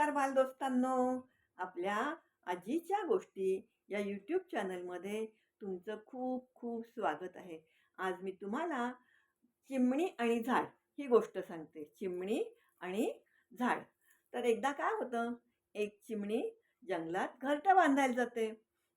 नमस्कार बालदोस्तांनो. आपल्या आजीच्या गोष्टी या यूट्यूब चॅनलमध्ये तुमचं खूप खूप स्वागत आहे. आज मी तुम्हाला चिमणी आणि झाड ही गोष्ट सांगते. चिमणी आणि झाड. तर एकदा काय होतं? एक चिमणी जंगलात घरटं बांधायला जाते.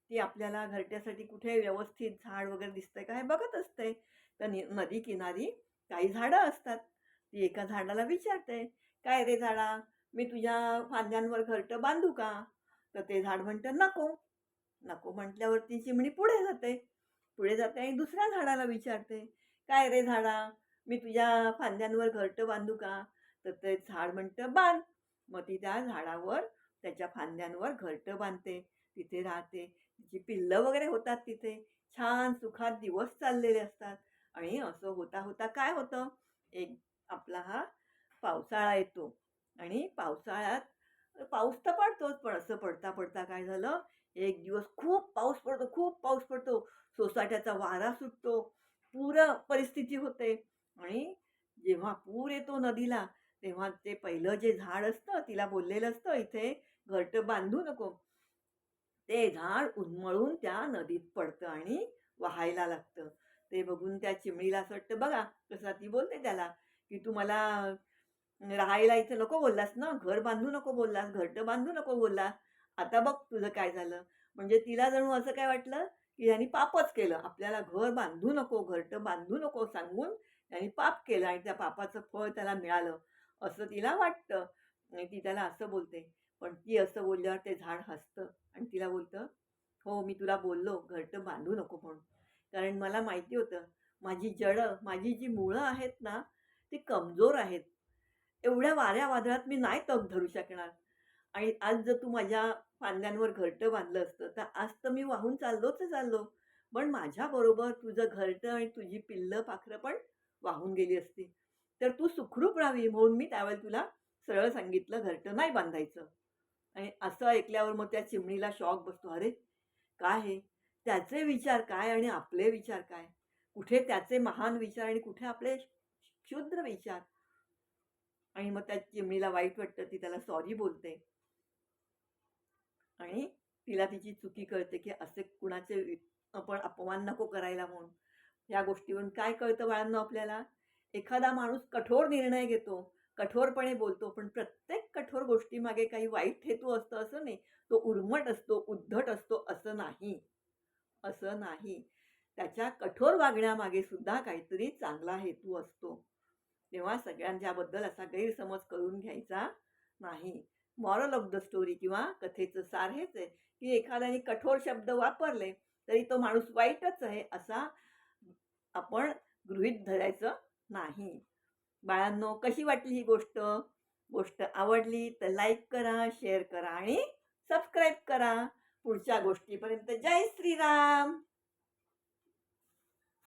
ती आपल्याला घरट्यासाठी कुठे व्यवस्थित झाड वगैरे दिसतंय का हे बघत असते. तर नदी किनारी काही झाडं असतात. ती एका झाडाला विचारते काय रे झाडा? मी तुझ्या फांद्यांवर घरटं बांधू का? तर ते झाड म्हणतं नको नको म्हटल्यावरती चिमणी पुढे जाते. पुढे जाते आणि दुसऱ्या झाडाला विचारते काय रे झाडा मी तुझ्या फांद्यांवर घरटं बांधू का? तर ते झाड म्हणतं बांध. मग ती त्या झाडावर त्याच्या फांद्यांवर घरटं बांधते. तिथे राहते. तिची पिल्लं वगैरे होतात तिथे. छान सुखात दिवस चाललेले असतात. आणि असं होता होता काय होतं? एक आपला हा पावसाळा येतो. आणि पावसाळ्यात पाऊस तर पडतोच पण असं पडता पडता काय झालं? एक दिवस खूप पाऊस पडतो खूप पाऊस पडतो. सोसाट्याचा वारा सुटतो. पूर परिस्थिती होते. आणि जेव्हा पूर येतो नदीला तेव्हा ते पहिलं जे झाड असतं तिला बोललेलं असतं इथे घरटं बांधू नको. ते झाड उन्मळून त्या नदीत पडतं आणि वाहायला लागतं. ते बघून त्या चिमणीला असं वाटतं बघा कसा ती बोलते त्याला की तू मला राहायला इथं नको बोललास ना? घर बांधू नको बोललास घरटं बांधू नको बोललास. आता बघ तुझं काय झालं. म्हणजे तिला जणू असं काय वाटलं की यांनी पापच केलं. आपल्याला घर बांधू नको घरटं बांधू नको सांगून त्यांनी पाप केलं आणि त्या पापाचं फळ त्याला मिळालं. असं तिला वाटतं. आणि ती त्याला असं बोलते. पण ती असं बोलल्यावर ते झाड हसतं आणि तिला बोलतं हो मी तुला बोललो घरटं बांधू नको म्हणून. कारण मला माहिती होतं माझी जडं माझी जी मुळं आहेत ना ती कमजोर आहेत. एवढ्या वाऱ्या वादळात मी नाही तग धरू शकणार. आणि आज जर तू माझ्या फांद्यांवर घरटं बांधलं असतं तर आज तर मी वाहून चाललोच चाललो. पण माझ्याबरोबर तुझं घरटं आणि तुझी पिल्लं पाखरं पण वाहून गेली असती. तर तू सुखरूप राहावी म्हणून मी त्यावेळेला तुला सरळ सांगितलं घरटं नाही बांधायचं. आणि असं ऐकल्यावर मग त्या चिमणीला शॉक बसतो. अरे काय हे? त्याचे विचार काय आणि आपले विचार काय? कुठे त्याचे महान विचार आणि कुठे आपले क्षुद्र विचार? आणि मग त्या चिमणीला वाईट वाटतं ती त्याला सॉरी बोलते. आणि तिला तिची चुकी कळते की असे कुणाचे आपण अपमान नको करायला म्हणून. या गोष्टीवरून काय कळतं बाळांनो आपल्याला? एखादा माणूस कठोर निर्णय घेतो कठोरपणे बोलतो पण प्रत्येक कठोर गोष्टीमागे काही वाईट हेतू असतं असं नाही. तो उर्मट असतो उद्धट असतो असं नाही. असं नाही. त्याच्या कठोर वागण्यामागे सुद्धा काहीतरी चांगला हेतू असतो. तेव्हा सगळ्यांच्याबद्दल असा गैरसमज करून घ्यायचा नाही. मॉरल ऑफ द स्टोरी किंवा कथेचं सार हेच आहे की एखाद्याने कठोर शब्द वापरले तरी तो माणूस वाईटच आहे असा आपण गृहित धरायचं नाही. बाळांनो कशी वाटली ही गोष्ट? गोष्ट आवडली तर लाईक करा शेअर करा आणि सबस्क्राईब करा. पुढच्या गोष्टीपर्यंत जय श्रीराम!